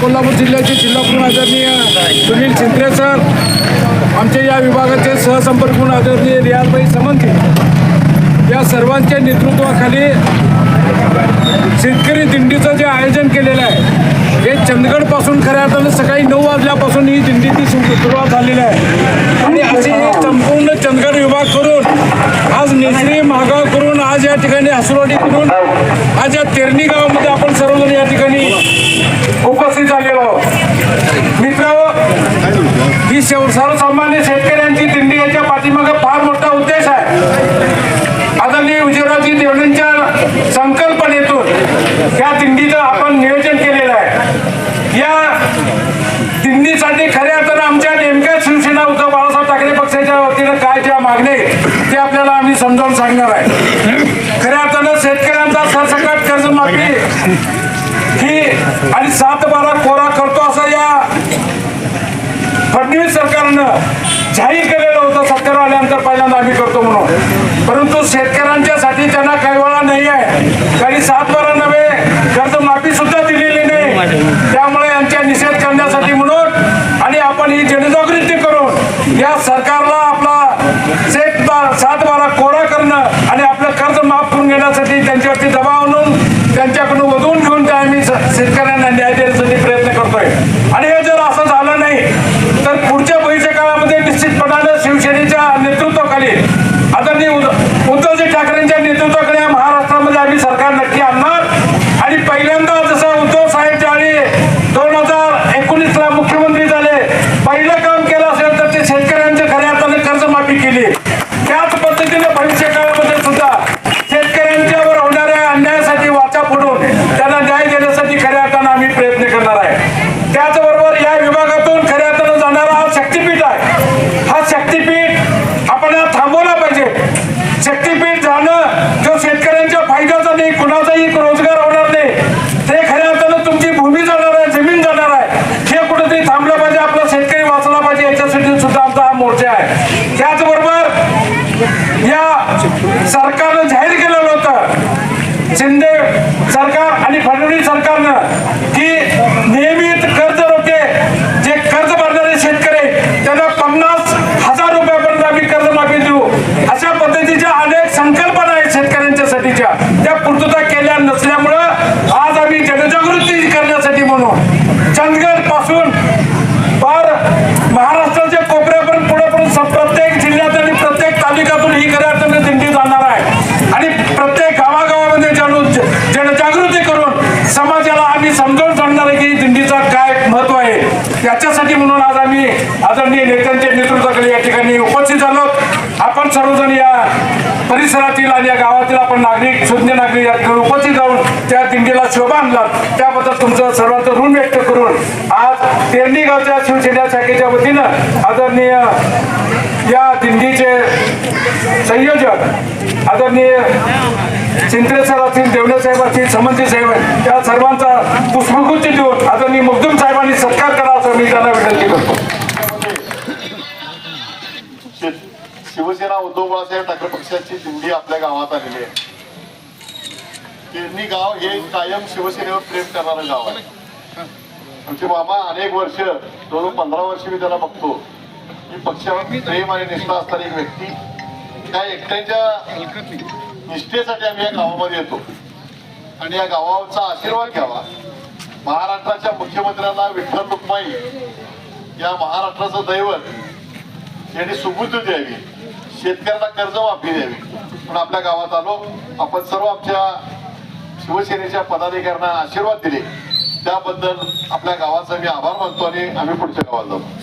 कोल्हापूर जिल्ह्याचे जिल्हा आदरणीय सुनील चिंत्रे सर आमचे या विभागाचे सहसंपर्क म्हणून आदरणीय रियालबाई समंती या सर्वांच्या नेतृत्वाखाली शेतकरी दिंडीचं जे आयोजन केलेलं आहे हे चंदगडपासून खऱ्या अर्थानं सकाळी नऊ वाजल्यापासून ही दिंडीची सुरुवात झालेली आहे. आणि अशी एक संपूर्ण चंदगड विभाग करून आज नेसरी महागाव करून आज या ठिकाणी हसुरवाडी करून आज या तेरणी गावामध्ये आपण सर्व ही सर्वसामान्य शेतकऱ्यांची दिंडी याच्या पाठीमागे फार मोठा उद्देश आहे. आदरणीय विजयरावजी देवणींच्या संकल्पनेतून या दिंडीचं आपण नियोजन केलेलं आहे. या दिंडीसाठी खऱ्या अर्थानं आमच्या नेमक्या शिवसेना उद्धव बाळासाहेब ठाकरे पक्षाच्या वतीनं काय ज्या मागण्या ते आपल्याला आम्ही समजावून सांगणार आहे. खऱ्या अर्थानं शेतकऱ्यांचा सरसकट कर्जमाफी ही आणि सात बारा कोरा करतो असं या फडणवीस सरकारनं जाहीर केलेलं होतं सत्तर आल्यानंतर पहिल्यांदा आम्ही करतो म्हणून परंतु शेतकऱ्यांच्यासाठी त्यांना काही वेळा नाही आहे काही सात बारा नव्हे कर्जमाफी सुद्धा दिलेली नाही त्यामुळे यांच्या निषेध करण्यासाठी म्हणून आणि आपण ही जनजागृती करून या सरकारला आपला शेत बा- सात बारा सरकारनं जाहीर केलेलं होतं. शिंदे सरकार आणि फडणवीस सरकारनं की नियमित कर्ज रोखे जे कर्ज भरणारे शेतकरी आहेत, त्यांना पन्नास हजार रुपयापर्यंत आम्ही कर्जमाफी देऊ अशा पद्धतीच्या अनेक संकल्पना आहेत शेतकऱ्यांच्यासाठीच्या त्या पूर्तता केल्या नसल्यामुळं आज आम्ही जनजागृती करण्यासाठी म्हणून चंदगडपासून पार महाराष्ट्राच्या कोपऱ्यापर्यंत पुढे पुढे स- प्रत्येक जिल्ह्यात आणि प्रत्येक तालुक्यातून ही खऱ्या अर्थाने दिंडी जाणार आहे आणि प्रत्येक गावागावामध्ये जन जनजागृती करून समाजाला आम्ही समजावून सांगणार आहे की दिंडीचा काय महत्त्व आहे. याच्यासाठी म्हणून आज आम्ही आदरणीय नेत्यांच्या नेतृत्वाकडे या ठिकाणी उपस्थित झालो. आपण सर्वजण या परिसरातील आणि या गावातील आपण नागरिक शून्य नागरिक या ठिकाणी उपस्थित राहून त्या दिंडीला शोभा आणला त्याबद्दल तुमचं सर्वांचं ऋण व्यक्त करून आज तेरणी गावच्या शिवसेना शाखेच्या वतीनं आदरणीय संयोजक आदरणीय चिंत्रे सर असतील देवणे साहेब असतील समंती साहेब त्या सर्वांचा पुष्पगुच्छ देऊन आदरणीय मुग्धुम साहेबांनी सत्कार करा असं मी त्यांना विनंती करतो. शिवसेना उद्धव बाळासाहेब ठाकरे पक्षाची दिंडी आपल्या गावात आलेली आहे. किरणी गाव हे कायम शिवसेनेवर प्रेम करणारं गाव आहे. आमचे मामा अनेक वर्ष जवळ पंधरा वर्ष मी त्याला बघतो. की पक्षावर प्रेम आणि निष्ठा असणारी एक व्यक्ती. त्या एकट्याच्या निष्ठेसाठी आम्ही या गावामध्ये येतो. आणि या गावाचा आशीर्वाद घ्यावा. महाराष्ट्राच्या मुख्यमंत्र्यांना विठ्ठल रुक्माई या महाराष्ट्राचं दैवत यांनी सुबुद्ध द्यावी. शेतकऱ्यांना कर्जमाफी द्यावी. पण आपल्या गावात आलो आपण सर्व आमच्या शिवसेनेच्या पदाधिकाऱ्यांना आशीर्वाद दिले. त्याबद्दल आपल्या गावाचा मी आभार मानतो आणि आम्ही पुढच्या गावात जातो